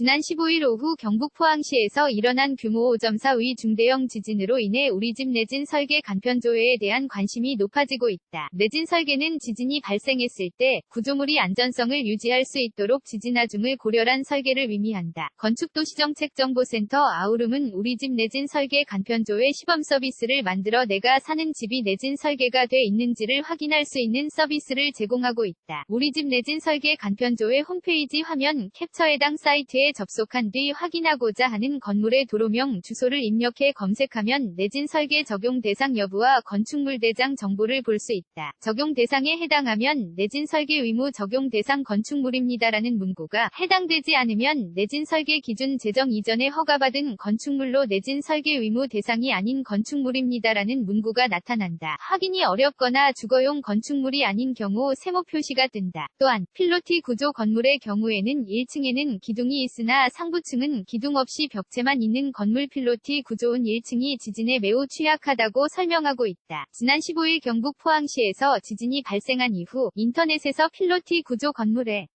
지난 15일 오후 경북 포항시에서 일어난 규모 5.4의 중대형 지진으로 인해 우리 집 내진 설계 간편조회에 대한 관심이 높아지고 있다. 내진 설계는 지진이 발생했을 때 구조물이 안전성을 유지할 수 있도록 지진하중을 고려한 설계를 의미한다. 건축도시정책정보센터 아우름은 우리 집 내진 설계 간편조회 시범 서비스를 만들어 내가 사는 집이 내진 설계가 돼 있는지를 확인할 수 있는 서비스를 제공하고 있다. 우리 집 내진 설계 간편조회 홈페이지 화면 캡처 해당 사이트에 접속한 뒤 확인하고자 하는 건물의 도로명 주소를 입력해 검색하면 내진 설계 적용 대상 여부와 건축물 대장 정보를 볼 수 있다. 적용 대상에 해당하면 내진 설계 의무 적용 대상 건축물입니다라는 문구가 해당되지 않으면 내진 설계 기준 제정 이전에 허가받은 건축물로 내진 설계 의무 대상이 아닌 건축물입니다라는 문구가 나타난다. 확인이 어렵거나 주거용 건축물이 아닌 경우 세모 표시가 뜬다. 또한 필로티 구조 건물의 경우에는 1층에는 기둥이 있 으나 상부층은 기둥 없이 벽체만 있는 건물 필로티 구조은 1층이 지진에 매우 취약하다고 설명하고 있다. 지난 15일 경북 포항시에서 지진이 발생한 이후 인터넷에서 필로티 구조 건물의